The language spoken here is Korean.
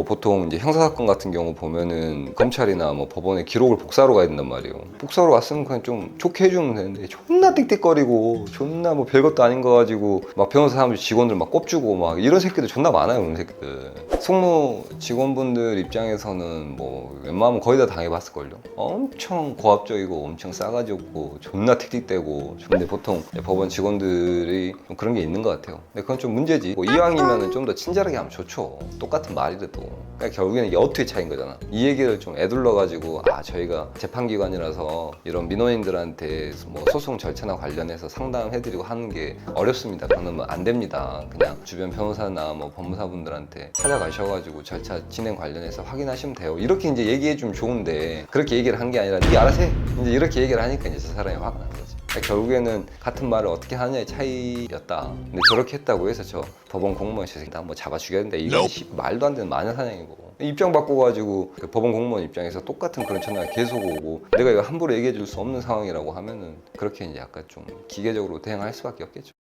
뭐 보통 이제 형사 사건 같은 경우 보면은 검찰이나 뭐 법원에 기록을 복사로 가야 된단 말이에요. 복사로 왔으면 그냥 좀 좋게 해주면 되는데 존나 띡띡거리고 존나 뭐 별것도 아닌 거 가지고 막 변호사 사무실 직원들 막 꼽주고 막 이런 새끼들 존나 많아요 그런 새끼들. 송무 직원분들 입장에서는 뭐 웬만하면 거의 다 당해봤을걸요. 엄청 고압적이고 엄청 싸가지 없고 존나 틱틱대고 근데 보통 법원 직원들이 좀 그런 게 있는 것 같아요. 근데 그건 좀 문제지. 뭐 이왕이면은 좀 더 친절하게 하면 좋죠. 똑같은 말이라도. 그러니까 결국에는 어투의 차이인 거잖아. 이 얘기를 좀 애둘러 가지고 아 저희가 재판기관이라서 이런 민원인들한테 뭐 소송 절차나 관련해서 상담해드리고 하는 게 어렵습니다. 그러면 뭐안 됩니다. 그냥 주변 변호사나 뭐 법무사분들한테 찾아가셔가지고 절차 진행 관련해서 확인하시면 돼요. 이렇게 이제 얘기해 주면 좋은데 그렇게 얘기를 한 게 아니라 네 알아서 해. 이제 이렇게 얘기를 하니까 이제 저 사람이 화가 난 거지. 결국에는 같은 말을 어떻게 하느냐의 차이였다. 근데 저렇게 했다고 해서 저 법원 공무원 새끼다 뭐 잡아 된다. 이건 씨, 말도 안 되는 마녀 사냥이고. 입장 바꿔가지고 그 법원 공무원 입장에서 똑같은 그런 전화가 계속 오고 내가 이거 함부로 얘기해 줄 수 없는 상황이라고 하면은 그렇게 이제 약간 좀 기계적으로 대응할 수밖에 없겠죠.